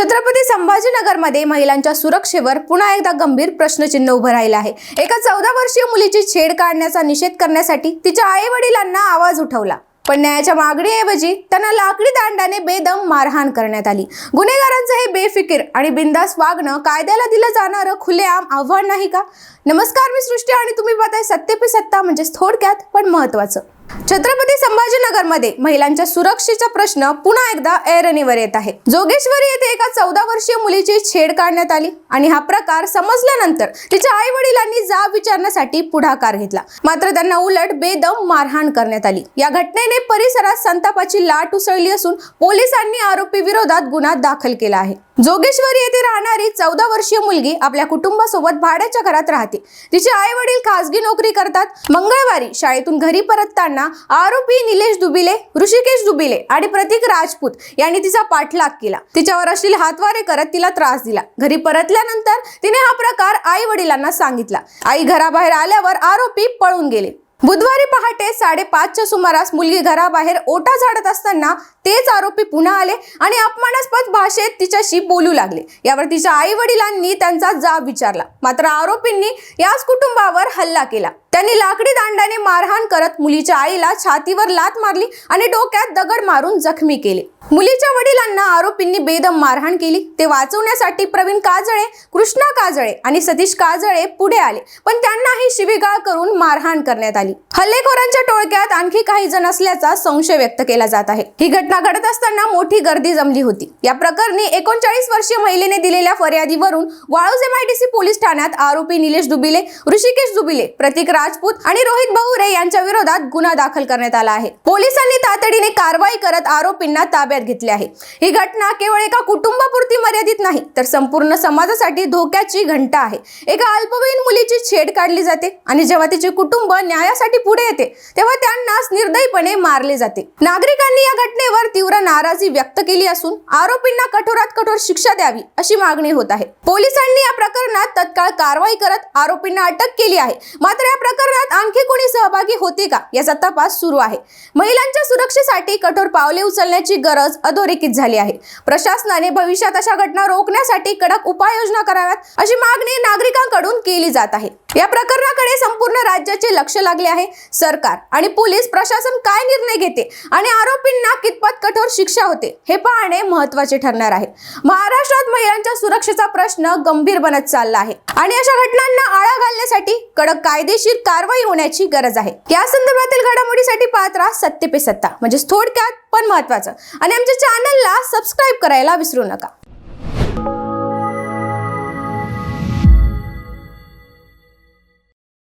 छत्रपती संभाजीनगरमध्ये महिलांच्या सुरक्षेवर पुन्हा एकदा गंभीर प्रश्नचिन्ह उभं राहिलं आहे. एका चौदा वर्षीय मुलीची छेड काढण्याचा निषेध करण्यासाठी तिच्या आई वडिलांना आवाज उठवला. पण न्यायाच्या मागणीऐवजी त्यांना लाकडी दांडाने बेदम मारहाण करण्यात आली. गुन्हेगारांचं हे बेफिकीर आणि बिंदास वागणं कायद्याला दिलं जाणारं खुलेआम आव्हान नाही का? नमस्कार मी सृष्टी आणि तुम्ही पाहताय सत्य पे सत्ता म्हणजेच थोडक्यात पण महत्वाचं छत्रपती संभाजीनगरमध्ये महिलांच्या सुरक्षेचा प्रश्न पुन्हा एकदा ऐरणीवर येत आहे. जोगेश्वरी येथे एका चौदा वर्षीय मुलीची छेड काढण्यात आली आणि हा प्रकार समजल्यानंतर तिच्या आई वडिलांनी जाब विचारण्यासाठी पुढाकार घेतला. मात्र त्यांना उलट बेदम मारहाण करण्यात आली. या घटनेने परिसरात संतापाची लाट उसळली असून पोलिसांनी आरोपी विरोधात गुन्हा दाखल केला आहे. जोगेश्वरी येथे राहणारी चौदा वर्षीय मुलगी आपल्या कुटुंबासोबत भाड्याच्या घरात राहते. तिचे आई वडील खासगी नोकरी करतात. मंगळवारी शाळेतून घरी परतताना आरोपी निलेश दुबिले ऋषिकेश दुबिले आणि प्रतीक राजपूत यांनी तिचा पाठलाग केला. तिच्यावर अश्लील हातवारे करत तिला त्रास दिला. घरी परतल्यानंतर तिने हा प्रकार आई वडिलांना सांगितला. आई घराबाहेर आल्यावर आरोपी पळून गेले. बुधवारी पहाटे साडेपाचच्या सुमारास मुलगी घराबाहेर ओटा झाडत असताना तेच आरोपी पुन्हा आले आणि अपमानास्पद भाषेत तिच्याशी बोलू लागले. यावर तिच्या आई वडिलांनी त्यांचा जाब विचारला. मात्र आरोपींनी याच कुटुंबावर हल्ला केला. त्यांनी लाकडी दांडाने मारहाण करत मुलीच्या आईला छातीवर लात मारली आणि डोक्यात दगड मारून जखमी केले. मुलीच्या वडिलांना आरोपींनी बेदम मारहाण केली. ते वाचवण्यासाठी प्रवीण काजळे कृष्णा काजळे आणि सतीश काजळे पुढे आले. पण त्यांनाही शिवीगाळ करून मारहाण करण्यात आली. हल्लेखोरांच्या टोळक्यात आणखी काही जण असल्याचा संशय व्यक्त केला जात आहे. ही घटना घडत असताना मोठी गर्दी जमली होती. या प्रकरणी एकोणचाळीस वर्षीय महिलेने दिलेल्या फर्यादीवरून वाळूज एमआयडीसी पोलीस ठाण्यात आरोपी निलेश दुबिले ऋषिकेश दुबिले प्रतीक राजपूत आणि रोहित बहुरे यांच्या विरोधात गुन्हा दाखल करण्यात आला आहे. पोलिसांनी तातडीने कारवाई करत आरोपींना ताब्यात घेतले आहे. ही घटना केवळ एका कुटुंबापुरती मर्यादित नाही तर संपूर्ण समाजासाठी धोक्याची घंटा आहे. एका अल्पवयीन मुलीची छेड काढली जाते आणि जेव्हा तिचे कुटुंब न्यायासाठी पुढे येते तेव्हा त्यांनाच निर्दयीपणे मारले जाते. नागरिकांनी या घटनेवर तीव्र नाराजी व्यक्त केली असून आरोपींना कठोरात कठोर शिक्षा द्यावी अशी मागणी होत आहे. पोलिसांनी या प्रकरणात तत्काळ कारवाई करत आरोपींना अटक केली आहे. मात्र या प्रकरणात आणखी कोणी सहभागी होते का? याचा तपास सुरू आहे. महिलांच्या सुरक्षेसाठी कठोर पावले उचलण्याची गरज अधोरेखित झाली आहे. प्रशासनाने भविष्यात अशा घटना रोखण्यासाठी कडक उपाययोजना कराव्यात अशी मागणी नागरिकांकडून केली जात आहे. या प्रकरणाकडे संपूर्ण राज्याचे लक्ष लागले आहे. सरकार आणि पोलीस प्रशासन काय निर्णय घेते आणि आरोपींना कितपत कठोर शिक्षा होते हे पाहणे महत्त्वाचे ठरणार आहे. महाराष्ट्रात महिलांच्या सुरक्षेचा प्रश्न गंभीर बनत चालला आहे आणि अशा घटनांना आळा घालण्यासाठी कडक कायदेशीर कारवाई होण्याची गरज आहे. या संदर्भातील घडामोडीसाठी पात्र सत्य पे सत्ता. म्हणजेच थोडक्यात पण महत्वाचं आणि आमच्या चॅनलला सबस्क्राईब करायला विसरू नका.